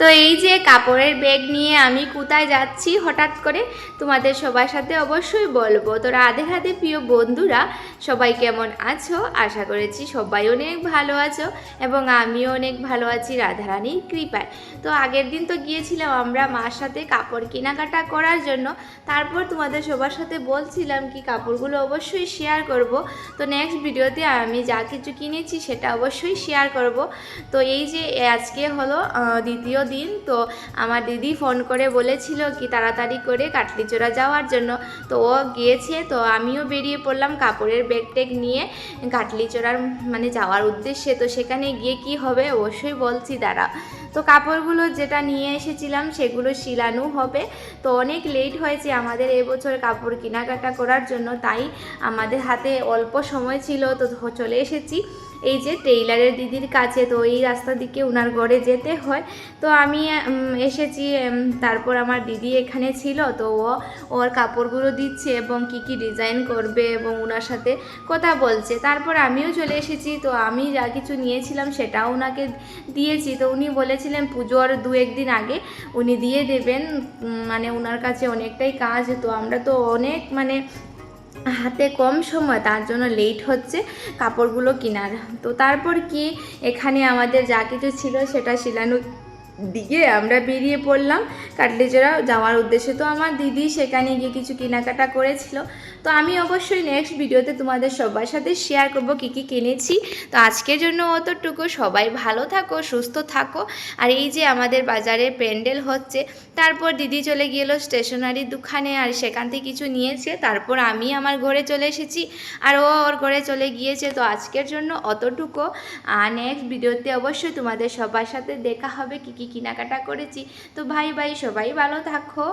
তো এই যে কাপড়ের ব্যাগ নিয়ে আমি কোথায় যাচ্ছি হঠাৎ করে তোমাদের সবার সাথে অবশ্যই বলব। তো রাধে রাধে প্রিয় বন্ধুরা, সবাই কেমন আছো? আশা করেছি সবাই অনেক ভালো আছো এবং আমিও অনেক ভালো আছি রাধারানীর কৃপায়। তো আগের দিন তো গিয়েছিলাম আমরা মার সাথে কাপড় কেনাকাটা করার জন্য। তারপর তোমাদের সবার সাথে বলছিলাম কি কাপড়গুলো অবশ্যই শেয়ার করব। তো নেক্সট ভিডিওতে আমি যা কিছু কিনেছি সেটা অবশ্যই শেয়ার করব। তো এই যে আজকে হলো দ্বিতীয় দিন, তো আমার দিদি ফোন করে বলেছিল কি তাড়াতাড়ি করে কাটলিচোরা যাওয়ার জন্য। তো ও গিয়েছে, তো আমিও বেরিয়ে পড়লাম কাপড়ের ব্যাগ টেগ নিয়ে কাটলিচোরার মানে যাওয়ার উদ্দেশ্যে। তো সেখানে গিয়ে কি হবে অবশ্যই বলছি দাঁড়া। তো কাপড়গুলো যেটা নিয়ে এসেছিলাম সেগুলো শিলানো হবে। তো অনেক লেট হয়েছে আমাদের এবছর কাপড় কেনাকাটা করার জন্য, তাই আমাদের হাতে অল্প সময় ছিল, তো চলে এসেছি। এই যে টেইলারের দিদির কাছে, তো এই রাস্তা দিকে ওনার ঘরে যেতে হয়। তো আমি এসেছি তারপর আমার দিদি এখানে ছিল, তো ও ওর কাপড়গুলো দিচ্ছে এবং কি কি ডিজাইন করবে এবং ওনার সাথে কথা বলছে। তারপর আমিও চলে এসেছি, তো আমি যা কিছু নিয়েছিলাম সেটাও ওনাকে দিয়েছি। তো উনি বলেছিলেন পুজোর দু একদিন আগে উনি দিয়ে দেবেন। মানে ওনার কাছে অনেকটাই কাজ, তো আমরা তো অনেক মানে হাতে কম সময়, তার জন্য লেট হচ্ছে কাপড়গুলো কেনার। তো তারপর কি? এখানে আমাদের যা কিছু ছিল সেটা শিলানু দিয়ে আমরা বেরিয়ে পড়লাম। কাটলিজোড়া যাওয়ার উদ্দেশ্যে তো আমার দিদি সেখানে গিয়ে কিছু কেনাকাটা করেছিল। তো আমি অবশ্যই নেক্সট ভিডিওতে তোমাদের সবার সাথে শেয়ার করব কী কী কিনেছি। তো আজকের জন্য অতটুকু। সবাই ভালো থাকো, সুস্থ থাকো। আর এই যে আমাদের বাজারে প্যান্ডেল হচ্ছে, তারপর দিদি চলে গেলো স্টেশনারি দোকানে আর সেখান থেকে কিছু নিয়েছে। তারপর আমি আমার ঘরে চলে এসেছি আর ও ওর ঘরে চলে গিয়েছে। তো আজকের জন্য অতটুকু। আর নেক্সট ভিডিওতে অবশ্যই তোমাদের সবার সাথে দেখা হবে কী কী কেনাকাটা করেছি। তো ভাই ভাই সবাই ভালো থাকো।